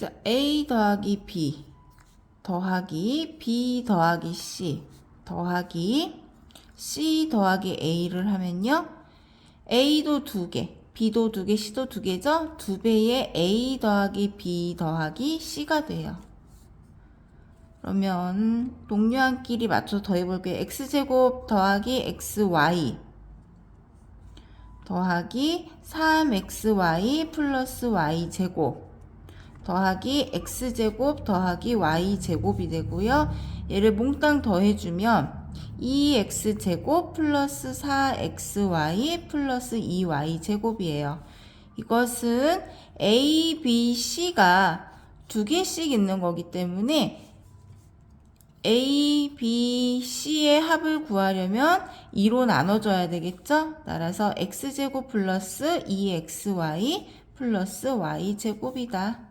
자, A 더하기 B 더하기 B 더하기 C 더하기 C 더하기 A를 하면요. A도 두 개, B도 두 개, C도 두 개죠? 두 배의 A 더하기 B 더하기 C가 돼요. 그러면 동료한끼리 맞춰 더해볼게요. X제곱 더하기 XY 더하기 3XY 플러스 Y제곱 더하기 x제곱 더하기 y제곱이 되고요. 얘를 몽땅 더해주면 2x제곱 플러스 4xy 플러스 2y제곱이에요. 이것은 a, b, c가 두 개씩 있는 거기 때문에 a, b, c의 합을 구하려면 2로 나눠줘야 되겠죠? 따라서 x제곱 플러스 2xy 플러스 y제곱이다.